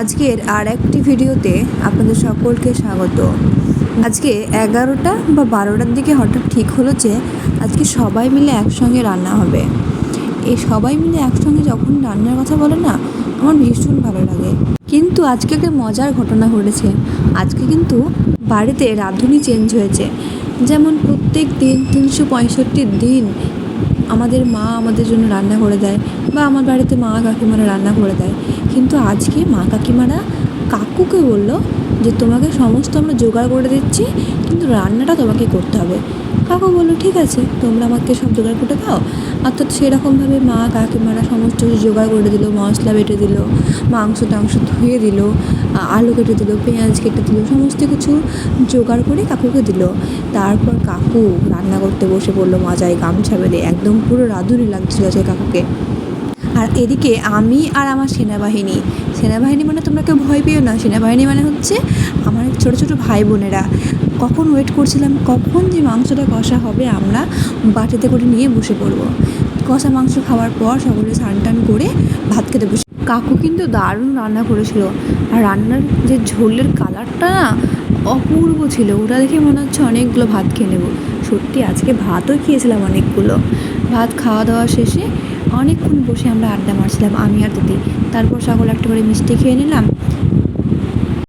আজকের আর একটি ভিডিওতে আপনাদের সকলকে স্বাগত। আজকে এগারোটা বা বারোটার দিকে হঠাৎ ঠিক হলো যে আজকে সবাই মিলে একসঙ্গে রান্না হবে। এই সবাই মিলে একসঙ্গে যখন রান্নার কথা বলে না, আমার ভীষণ ভালো লাগে। কিন্তু আজকে একটা মজার ঘটনা ঘটেছে। আজকে কিন্তু বাড়িতে রাঁধুনি চেঞ্জ হয়েছে। যেমন প্রত্যেক দিন তিনশো পঁয়ষট্টি দিন আমাদের মা আমাদের জন্য রান্না করে দেয় বা আমার বাড়িতে মা কাকিমারা রান্না করে দেয়। কিন্তু আজকে মা কাকিমারা কাকুকে বলল যে, তোমাকে সমস্ত আমরা জোগাড় করে দিচ্ছি, কিন্তু রান্নাটা তোমাকে করতে হবে। কাকু বলল, ঠিক আছে, তোমরা আমাকে সব জোগাড় করে দাও। অর্থাৎ সেরকমভাবে মা কাকিমারা সমস্ত কিছু জোগাড় করে দিল, মশলা বেটে দিল, মাংস টাংস ধুয়ে দিল, আলু কেটে দিল, পেঁয়াজ কেটে দিল, সমস্ত কিছু জোগাড় করে কাকুকে দিল। তারপর কাকু রান্না করতে বসে পড়ল মাজায় গামছা বেঁধে, একদম পুরো রাঁধুনি লাগছিল আজকে কাকুকে। আর এদিকে আমি আর আমার সেনাবাহিনী। সেনাবাহিনী মানে তোমরা কেউ ভয় পেও না, সেনাবাহিনী মানে হচ্ছে আমার ছোটো ছোটো ভাই বোনেরা। কখন ওয়েট করছিলাম, কখন যে মাংসটা কষা হবে আমরা বাটিতে করে নিয়ে বসে পড়ব। কষা মাংস খাওয়ার পর সকলে স্নান টান করে ভাত খেতে বসে কাকু কিন্তু দারুণ রান্না করেছিল। আর রান্নার যে ঝোলের কালারটা না অপূর্ব ছিল। ওটা দেখে মনে হচ্ছে অনেকগুলো ভাত খেয়ে নেব। সত্যি, আজকে ভাতও খেয়েছিলাম অনেকগুলো। ভাত খাওয়া দাওয়া শেষে অনেকক্ষণ বসে আমরা আড্ডা মারছিলাম, আমি আর দিদি তারপর সকলে একটা করে মিষ্টি খেয়ে নিলাম।